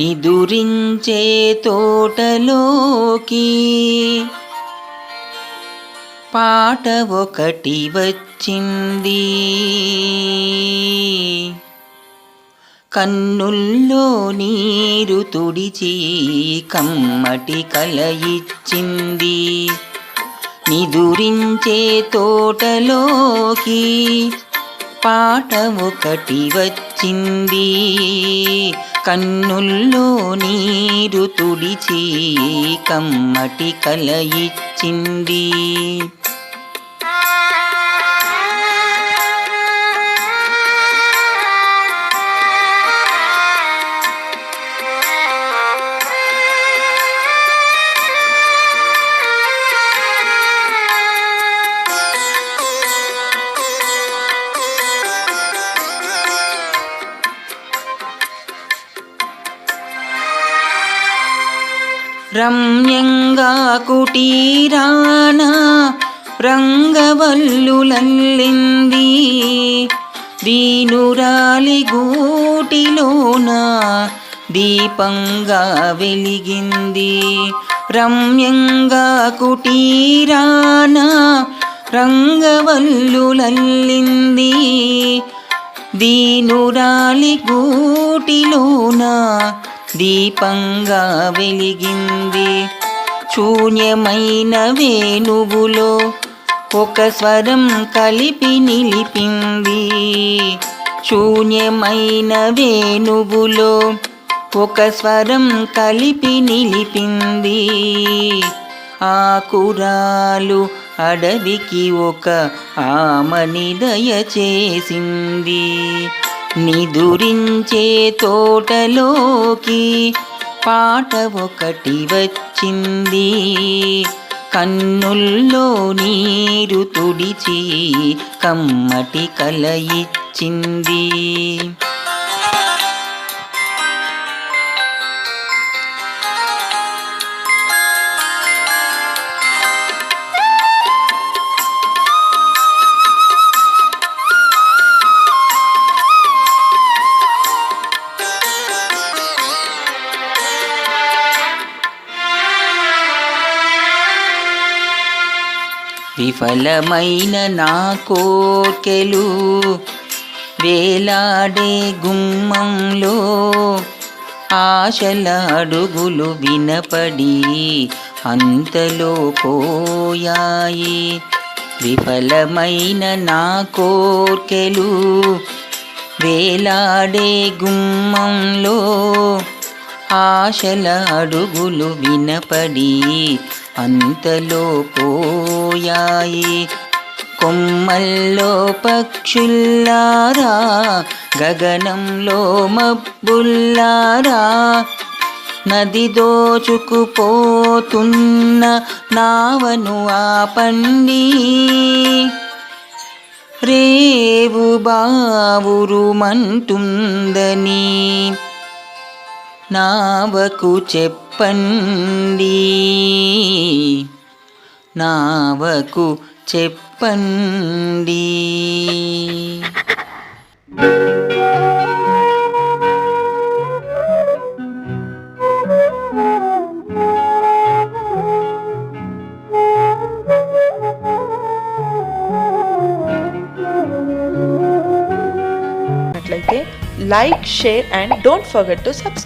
నిదురించే తోటలోకి పాట ఒకటి వచ్చింది. కన్నుల్లో నీరు తుడిచి కమ్మటి కలయిచ్చింది నిదురించే తోటలోకి పాట ఒకటి వచ్చింది. కన్నుల్లో నీరు తుడిచి కమ్మటి కలయిచ్చింది. రమ్యంగా కుటీరాన రంగవల్లులల్లింది. దీనురాలి గూటిలోన దీపంగా వెలిగింది. రమ్యంగా కుటీరాన రంగవల్లులల్లింది. దీనురాలి గూటిలోన దీపంగా వెలిగింది. శూన్యమైన వేణువులో ఒక స్వరం కలిపి నిలిపింది. శూన్యమైన వేణువులో ఒక స్వరం కలిపి నిలిపింది. ఆకురాలు అడవికి ఒక ఆమని దయచేసింది. నిదురించే తోటలోకి పాట ఒకటి వచ్చింది. కన్నుల్లో నీరు తుడిచి కమ్మటి కలయిచ్చింది. విఫలమైన నా కోకెలు వేలాడే గుమ్మంలో ఆశల అడుగులు వినపడి అంతలో పోయాయి. విఫలమైన నా కోర్కెలు వేలాడే గుమ్మంలో ఆశల అడుగులు వినపడి అంతలో పోయాయి. కొమ్మల్లో పక్షుల్లారా గగనంలో మబ్బుల్లారా. నది దోచుకుపోతున్న నావను ఆపండి. రేవు బావురుమంటుందని నావకు చెప్పండి. నావకు చెప్పండి. అట్లయితే like share and don't forget to subscribe